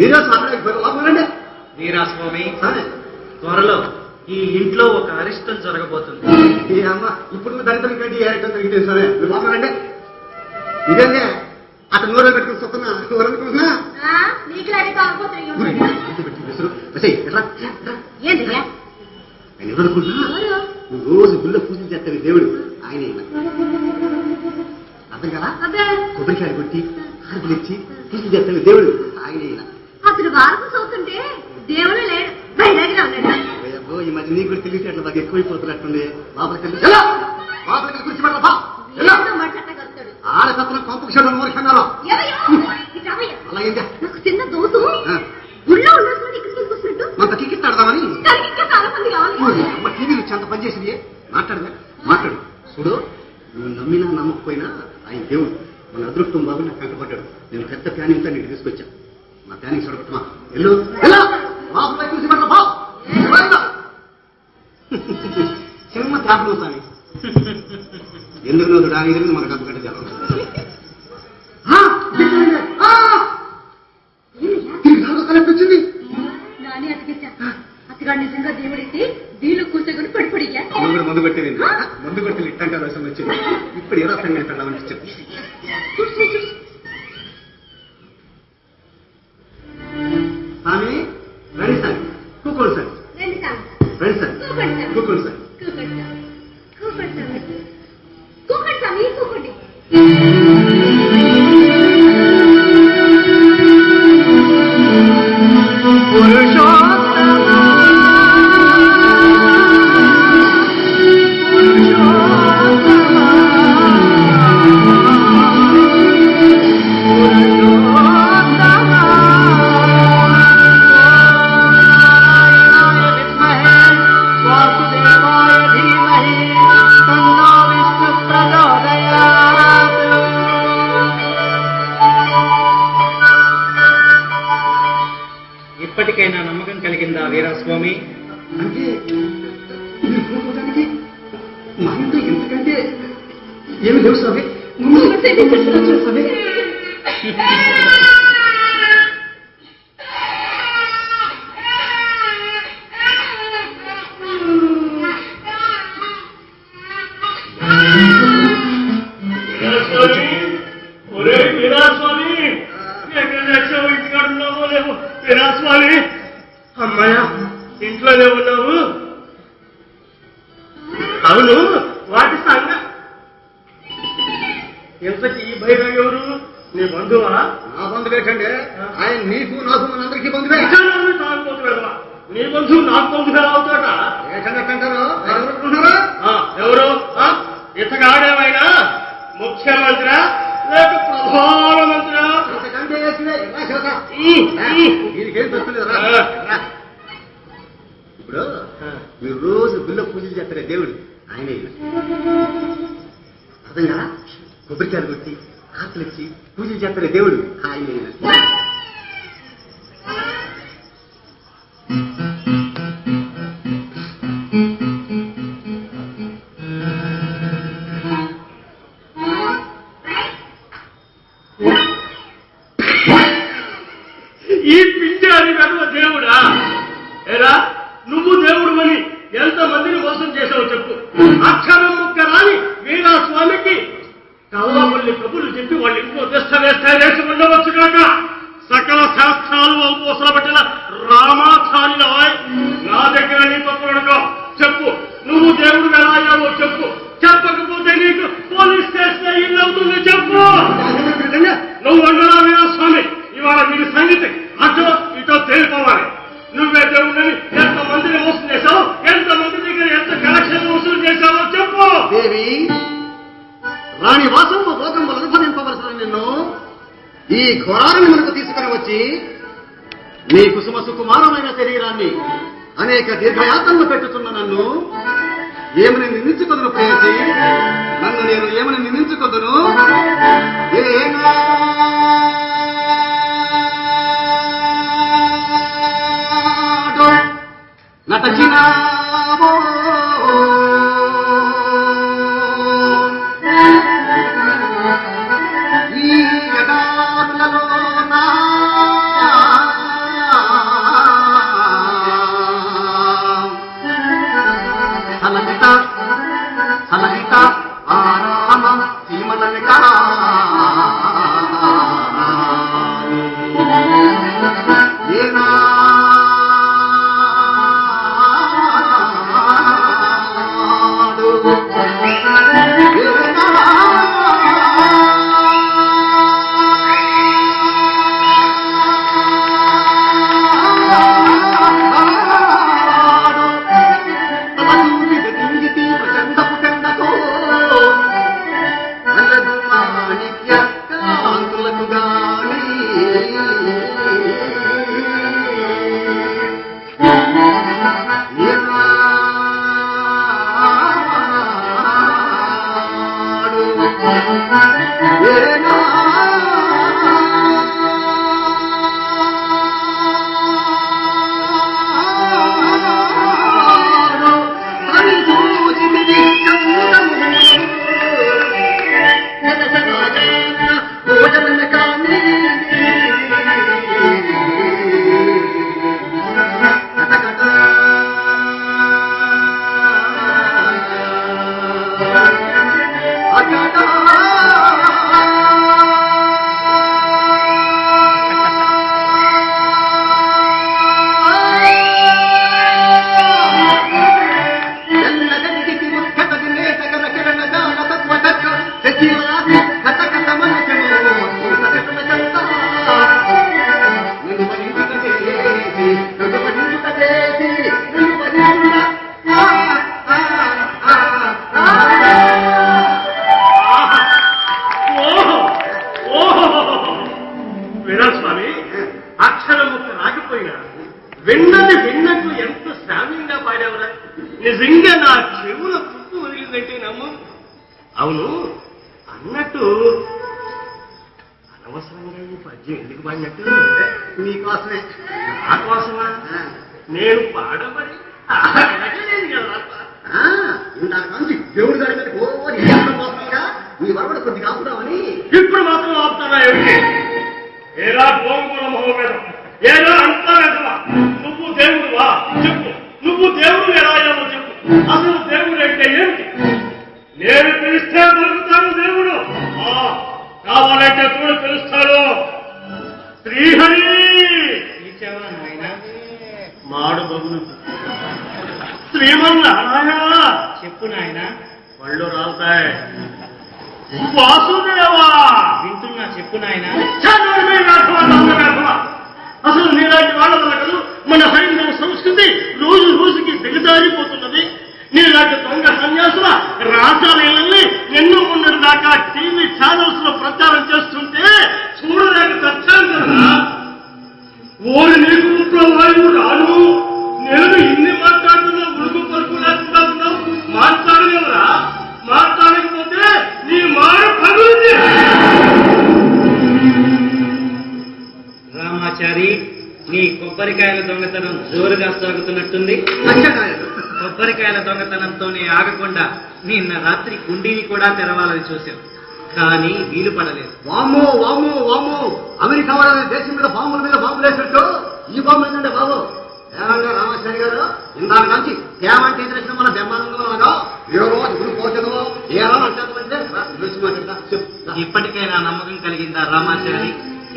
మీరే సాగలేకపోయారు లోపలండి వీరాస్వామి త్వరలో ఈ ఇంట్లో ఒక అరిష్టం జరగబోతుంది. ఈ అమ్మ ఇప్పుడు దళితుల కంటే ఏ ఐటమ్ తగ్గితే సరే మీరు లోపలండి ఇదేంటే అతను నోరు పెట్టుకుని ఎవరనుకుంటున్నా ఎవరు? నువ్వు రోజు గుళ్ళో పూజలు చేస్తాడు దేవుడు. ఆయన. అర్థం కదా? అబ్బే కొబ్బరికాయలు కొట్టి హారతులు ఇచ్చి పూజలు చేస్తాడు దేవుడు. ఆయన అతడు వారపు చూస్తుంటే దేవుడు లేడు. బయటగా ఉన్నాడు ఈ మధ్య నీకు కూడా తెలివితేటలు బాగా ఎక్కువైపోతున్నట్టుంది. లోపలికి వెళ్ళి. అలాగే నాకు చిన్న దోసు. గుళ్ళో ఇక్కడికి మన టికెట్ ఆడదామని చాలా మంది కావాలి. టీవీలు చెంత పనిచేసింది మాట్లాడదా మాట్లాడు చూడు నువ్వు నమ్మినా నమ్మకపోయినా ఆయన దేవుడు. మన అదృష్టం బాబు నాకు కంటపడ్డాడు నేను పెద్ద ప్లానింగ్తో నీకు తీసుకొచ్చా. ప్లానింగ్ చూడబట్టమా ఎల్లు ఎలా లోపల చూసి పెట్టరా, బా. ఎవరైనా? సినిమా త్యాపలు స్వామి. ఎందుకు నువ్వు దాని ఎదురు మనకు! తిరిగి నాలుగో కలెక్ట్ వచ్చింది నాని అతికిచ్చా. అతిగా నిజంగా దేవుడైతే కూర్చొని పడిపడిగా మందు కొట్టేది మందు రసం వచ్చింది. ఇప్పుడు ఏ రసంగా స్వామి మా ఇంట్లో ఎంతకంటే ఏమి లేవు స్వామి. మమ్మల్ని స్వామి. వీరాస్వామి ఒరే వీరాస్వామి నిజాన్ని తాగుబోతు వెధవా. నీ బంధువు నాకు బంధువు అవుతాడా ఏంటంటారు ఎవరుకుంటున్నారా ఆ, ఎవరు? ఇతగాడేమైనా ముఖ్యమంత్రి లేక ప్రధానమంత్రి. ఇప్పుడు మీరు రోజు గుళ్ళో పూజలు చేస్తారే దేవుడు? ఆయనే. ఈయన. అర్థం కదా కొబ్బరికాయలు కొట్టి ఆకులు ఇచ్చి పూజలు చేస్తారే దేవుడు? ఆయనే. రాణి వాసము భోగములు అనుభవింపవలసిన నిన్ను ఈ ఘోరాన్ని మనకు తీసుకుని వచ్చి నీ కుసుమ సుకుమారమైన శరీరాన్ని అనేక దీర్ఘయాత్రలు పెట్టుతున్న నన్ను ఏమని నిందించుకొదును ప్రేయసి? నన్ను నేను ఏమని నిందించుకొదును? ఏనాడు విన్నది విన్నట్లు ఎంత శ్రావ్యంగా పాడావురా? నిజంగా నా చెవుల పువ్వు వదిలిందంటే నమ్ము. అవును అన్నట్టు అనవసరంగా ఈ పద్యం ఎందుకు పాడినట్టు? మీకోసమే. నా కోసమా. నేను పాడబడి అడగలేదు కదా. చెప్పు నాయనా. పళ్ళు రాలుతాయి. వాసుదేవా! వింటున్నా చెప్పు నాయనా. అసలు నీలాంటి కొబ్బరికాయల దొంగతనం జోరుగా సాగుతున్నట్టుంది. కొబ్బరికాయల దొంగతనంతోనే ఆగకుండా నిన్న రాత్రి కుండీని కూడా తెరవాలని చూశాం. కానీ వీలు పడలేదు. వామ్మో వామ్మో వామ్మో. అమెరికా వాళ్ళ దేశం మీద బాంబుల మీద బాంబులు వేసినట్టు? ఈ బాంబు ఏంటంటే బాబు? ఏమన్నా రామాచారి గారు ఇందాక నుంచి ఏమంటే తెలిసిన మన బ్రహ్మానందంలో ఏ రోజు గురు ఏ రోజు అంటే? ఇప్పటికైనా నమ్మకం కలిగిందా రామాచారి?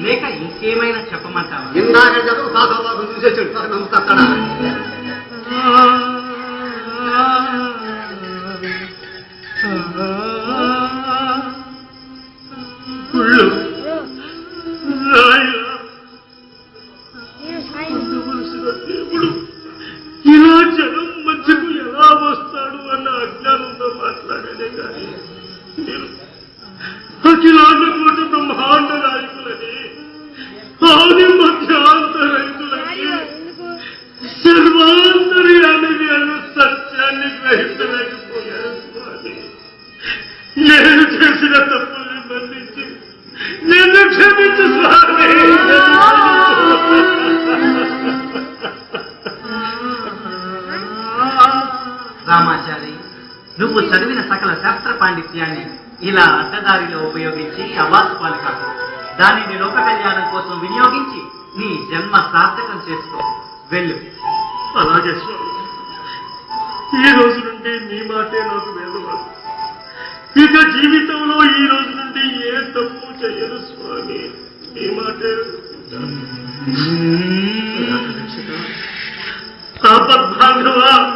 లేక ఇంకేమైనా చెప్పమంటావా? ఇందాక చదువు సాధారణ చూసేసాడు సార్ నమ్ముతాడా గుళ్ళు రామాచారి నువ్వు చదివిన సకల శాస్త్ర పాండిత్యాన్ని ఇలా అడ్డదారిలో ఉపయోగించి అవాసు పాలు కాదు. దానిని లోక కళ్యాణం కోసం వినియోగించి నీ జన్మ సార్థకం చేసుకో. వెళ్ళు. అలాగే స్వామి ఈ రోజు నుండి మీ మాటే నాకు వేదవాడు ఇక జీవితంలో ఈ రోజు నుండి ఏ తప్పు చేయను స్వామి. మీ మాటే. आप भगवान